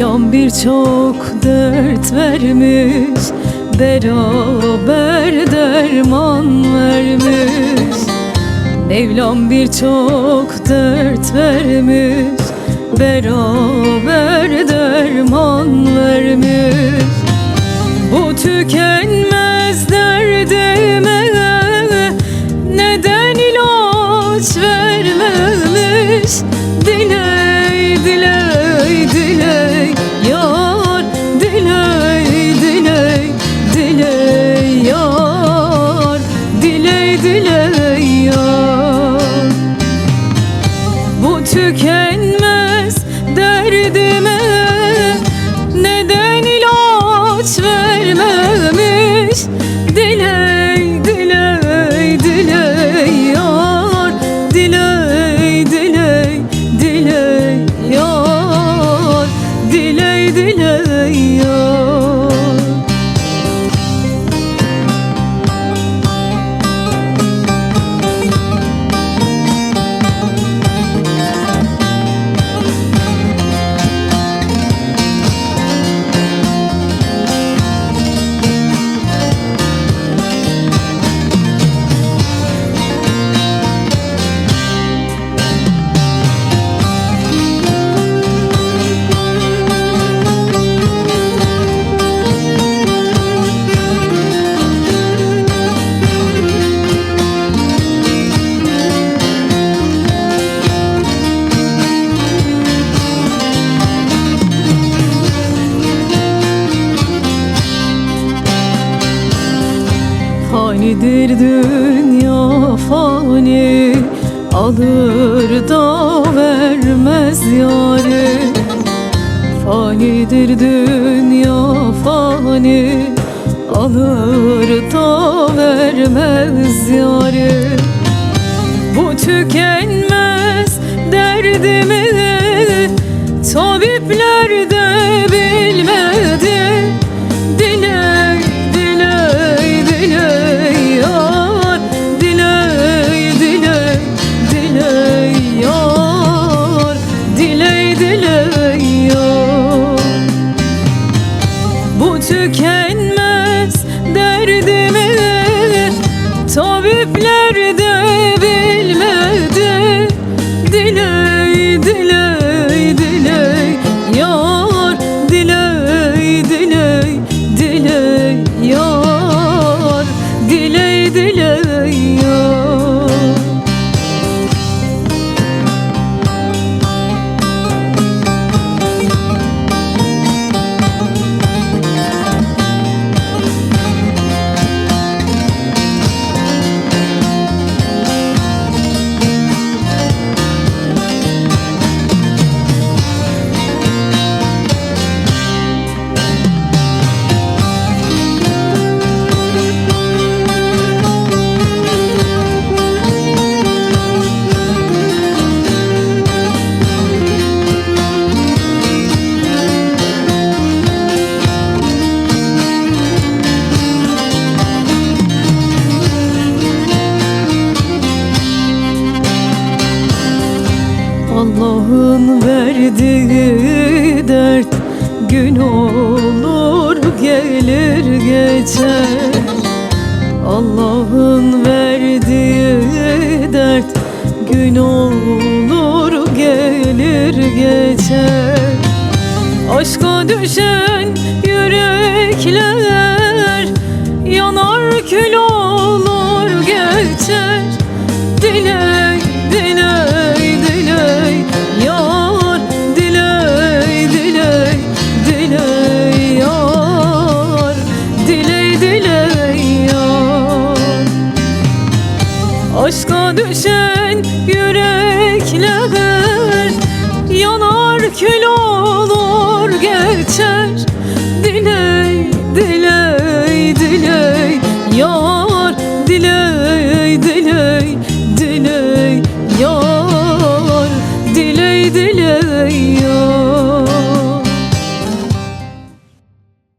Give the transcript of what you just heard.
Mevlam birçok dert vermiş Beraber derman vermiş. Mevlam birçok dert vermiş Beraber derman vermiş. Bu tükenmez derdime derdime Fanidir dünya fani Alır da vermez yari Fanidir dünya fani Alır da vermez yari Bu tükenmez derdimi Çektiği dert gün olur gelir geçer. Allah'ın verdiği dert gün olur gelir geçer. Aşka düşen yürekler yanar kül olur